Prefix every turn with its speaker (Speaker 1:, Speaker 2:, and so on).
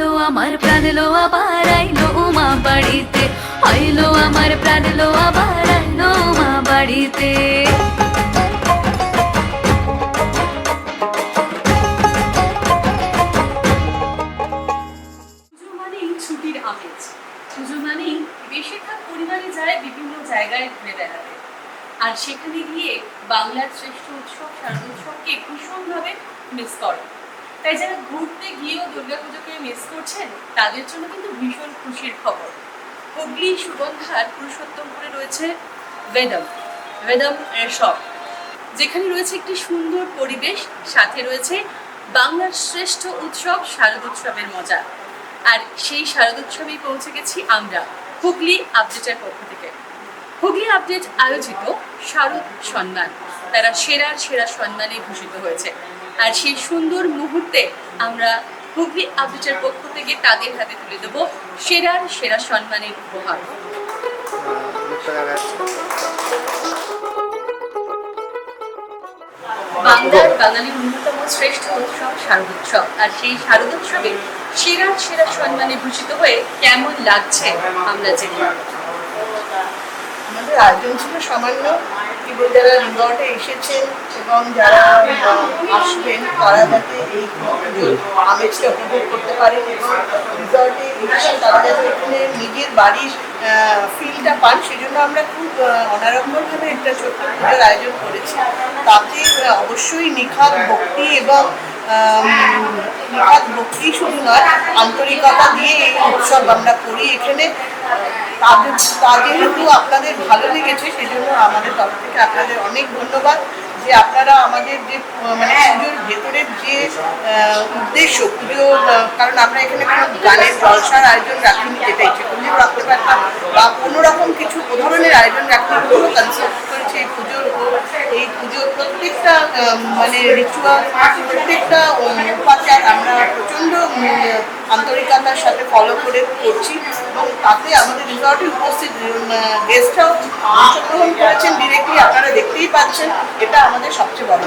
Speaker 1: আইলো আমার প্রাণ লো আবার আইলো মা বাড়িতে। আইলো আমার প্রাণ লো আবার আইলো মা বাড়িতে।
Speaker 2: পুজো মানেই ছুটির আমেজ পুজো মানেই বেশিরভাগ পরিবারে যায় বিভিন্ন জায়গায় ঘুরে বেড়াতে। আর সেখানে গিয়ে বাংলার শ্রেষ্ঠ উৎসব শারদোৎসবকে ভীষণভাবে মিস করে। তাই যারা ঘুরতে গিয়েও দুর্গাপুজোকে মিস করছেন, তাদের জন্য কিন্তু ভীষণ খুশির খবর। হুগলি সুগন্ধার পুরুষোত্তমপুরে রয়েছে বেদম বেদম শপ যেখানে রয়েছে একটি সুন্দর পরিবেশ, সাথে রয়েছে বাংলার শ্রেষ্ঠ উৎসব শারদোৎসবের মজা। আর সেই শারদোৎসবেই পৌঁছে গেছি আমরা, হুগলি আপডেটের পক্ষ থেকে। হুগলি আপডেট আয়োজিত শারদ সম্মান তারা সেরার সেরা সম্মানে ভূষিত হয়েছে। আর সেই সুন্দর মুহূর্তে আমরা হুগলি আপডেটের পক্ষ থেকে তাদের হাতে তুলে দেব সেরার সেরা সম্মানের উপহার। বাংলার বাঙালির অন্যতম শ্রেষ্ঠ উৎসব শারদোৎসব। আর সেই শারদোৎসবে সেরা সেরা সম্মানে ভূষিত হয়ে কেমন লাগছে আমরা জেনে।
Speaker 3: আমাদের আয়োজন ছিল সামান্য যারা রিসর্টে এসেছেন এবং যারা আসবেন, তারা যাতে এই আমেজটা উপভোগ করতে পারেন এবং রিসর্টে এসে তারা যাতে এখানে নিজের বাড়ির ফিলটা পান, সেজন্য আমরা খুব অনারম্বরভাবে একটা ছোট্ট পুজোর আয়োজন করেছি। তাতে অবশ্যই নিখাত ভক্তি এবং ভক্তি শুধু নয়, আন্তরিকতা দিয়ে এই উৎসব আমরা করি এখানে। তাদের তা যেহেতু আপনাদের ভালো লেগেছে, সেজন্য আমাদের তরফ থেকে আপনাদের অনেক ধন্যবাদ যে আপনারা আমাদের যে মানে পুজোর ভেতরের যে উদ্দেশ্য পুজো কারণ আমরা এখানে কোনো গানের জলসার আয়োজন রাখিনি, যেটা ইচ্ছে করলেও রাখতে পারতাম বা কোনো রকম কিছু ও ধরনের আয়োজন রাখতে পুরো কনসেপ্ট করেছে এই পুজোর উপর এই পুজোর প্রত্যেকটা মানে রিচুয়াল প্রত্যেকটা উপাচার আমরা প্রচণ্ড আন্তরিকতার সাথে ফলো করে করছি এবং তাতে আমাদের রিসর্টে উপস্থিত গেস্টরাও অংশগ্রহণ করেছেন ডিরেক্টলি আপনারা দেখতেই পাচ্ছেন, এটা আমাদের সবচেয়ে বড়।